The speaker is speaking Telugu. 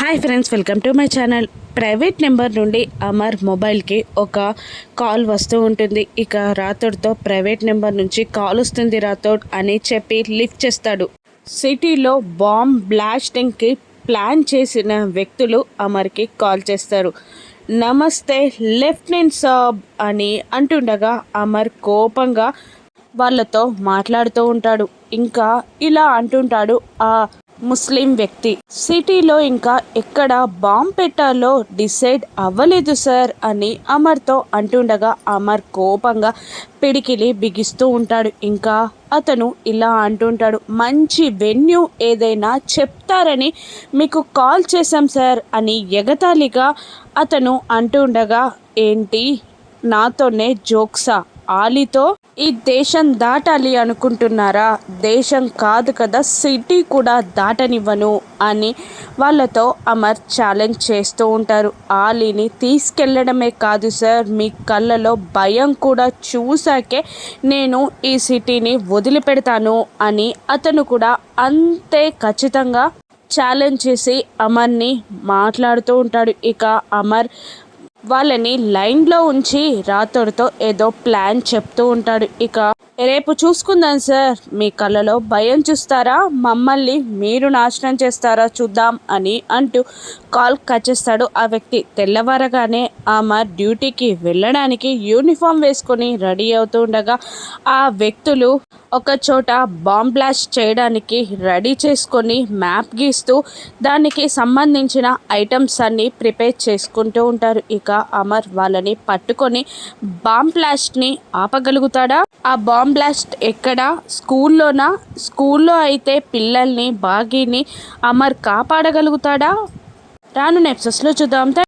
Hi friends welcome to my channel private number నుండి అమర్ మొబైల్కి ఒక కాల్ వస్తూ ఉంటుంది. ఇక రాథోడ్తో ప్రైవేట్ నెంబర్ నుంచి కాల్ వస్తుంది రాథోడ్ అని చెప్పి లిఫ్ట్ చేస్తాడు. సిటీలో బాంబ్ బ్లాస్టింగ్కి ప్లాన్ చేసిన వ్యక్తులు అమర్కి కాల్ చేస్తారు. నమస్తే లెఫ్టినెంట్ సాబ్ అని అంటుండగా అమర్ కోపంగా వాళ్ళతో మాట్లాడుతూ ఉంటాడు. ఇంకా ఇలా అంటుంటాడు. ఆ ముస్లిం వ్యక్తి. సిటీలో ఇంకా ఎక్కడ బాంబ్ పెట్టాలో డిసైడ్ అవ్వలేదు సార్ అని అమర్తో అంటుండగా అమర్ కోపంగా పిడికిలి బిగిస్తూ ఉంటాడు. ఇంకా అతను ఇలా అంటుంటాడు మంచి వెన్యూ ఏదైనా చెప్తారని మీకు కాల్ చేశాం సార్ అని ఎగతాళిగా అతను అంటుండగా ఏంటి? నాతోనే జోక్సా? ఆలీతో ఈ దేశం దాటాలి అనుకుంటున్నారా? దేశం కాదు కదా సిటీ కూడా దాటనివ్వను అని వాళ్ళతో అమర్ ఛాలెంజ్ చేస్తూ ఉంటారు. ఆలీని తీసుకెళ్ళడమే కాదు సార్ మీ కళ్ళలో భయం కూడా చూసాకే నేను ఈ సిటీని వదిలిపెడతాను అని అతను కూడా అంతే ఖచ్చితంగా ఛాలెంజ్ చేసి అమర్ని మాట్లాడుతూ ఉంటాడు. ఇక అమర్ వాళ్ళని లైన్లో ఉంచి రాతోడితో ఏదో ప్లాన్ చెప్తూ ఉంటాడు. ఇక రేపు చూసుకుందాం సార్. మీ కళ్ళలో భయం చూస్తారా? మమ్మల్ని మీరు నాశనం చేస్తారా చూద్దాం అని అంటూ కాల్ కట్ చేస్తాడు ఆ వ్యక్తి. తెల్లవారగానే ఆమె డ్యూటీకి వెళ్ళడానికి యూనిఫామ్ వేసుకొని రెడీ అవుతూ ఉండగా ఆ వ్యక్తులు ఒక చోట బాంబ్ బ్లాస్ట్ చేయడానికి రెడీ చేసుకొని మ్యాప్ గీస్తూ దానికి సంబంధించిన ఐటమ్స్ అన్నీ ప్రిపేర్ చేసుకుంటూ ఉంటారు. ఇక అమర్ వాళ్ళని పట్టుకొని బాంబ్ బ్లాస్ట్ని ఆపగలుగుతాడా? ఆ బాంబ్ బ్లాస్ట్ ఎక్కడ? స్కూల్లోనా? స్కూల్లో అయితే పిల్లల్ని బాగీని అమర్ కాపాడగలుగుతాడా? రాను నెప్సెస్లో చూద్దాం.